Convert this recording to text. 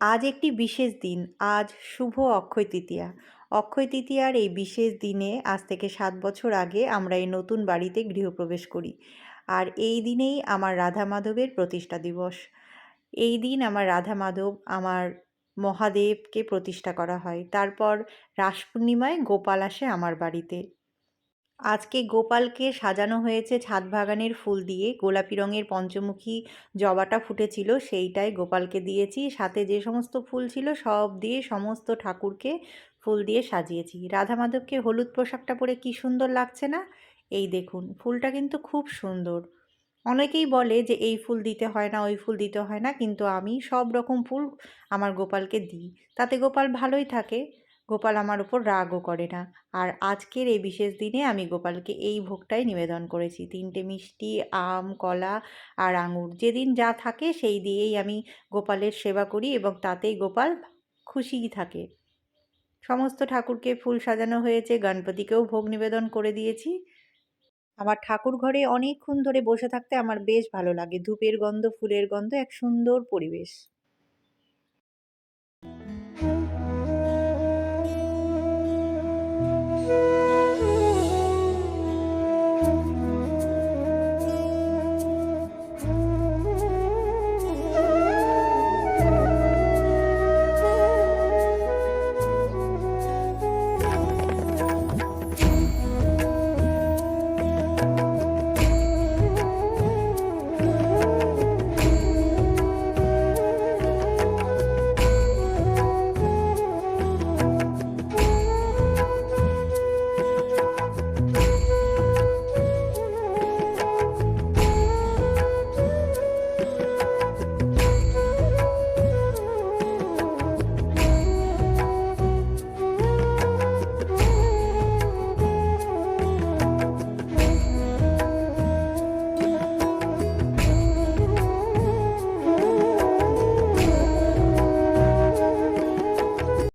আজ একটি বিশেষ দিন, আজ শুভ অক্ষয় তৃতীয়া। অক্ষয় তৃতীয়ার এই বিশেষ দিনে আজ থেকে সাত বছর আগে আমরা এই নতুন বাড়িতে গৃহপ্রবেশ করি। আর এই দিনেই আমার রাধা মাধবের প্রতিষ্ঠা দিবস। এই দিন আমার রাধা মাধব আমার মহাদেবকে প্রতিষ্ঠা করা হয়। তারপর রাস পূর্ণিমায় গোপাল আসে আমার বাড়িতে। আজকে গোপালকে সাজানো হয়েছে ছাদ বাগানের ফুল দিয়ে। গোলাপি রঙের পঞ্চমুখী জবাটা ফুটেছিল, সেইটাই গোপালকে দিয়েছি। সাথে যে সমস্ত ফুল ছিল সব দিয়ে সমস্ত ঠাকুরকে ফুল দিয়ে সাজিয়েছি। রাধা মাধবকে হলুদ পোশাকটা পরে কি সুন্দর লাগছে না? এই দেখুন, ফুলটা কিন্তু খুব সুন্দর। অনেকেই বলে যে, এই ফুল দিতে হয় না, ওই ফুল দিতে হয় না। কিন্তু আমি সব রকম ফুল আমার গোপালকে দিই। তাতে গোপাল ভালোই থাকে। গোপাল আমার উপর রাগও করে না। আর আজকের এই বিশেষ দিনে আমি গোপালকে এই ভোগটাই নিবেদন করেছি। তিনটে মিষ্টি, আম, কলা আর আঙুর, যেদিন যা থাকে সেই দিয়েই আমি গোপালের সেবা করি এবং তাতেই গোপাল খুশিই থাকে। সমস্ত ঠাকুরকে ফুল সাজানো হয়েছে, গণপতিকেও ভোগ নিবেদন করে দিয়েছি। আমার ঠাকুর ঘরে অনেকক্ষণ ধরে বসে থাকতে আমার বেশ ভালো লাগে। ধূপের গন্ধ, ফুলের গন্ধ, এক সুন্দর পরিবেশ।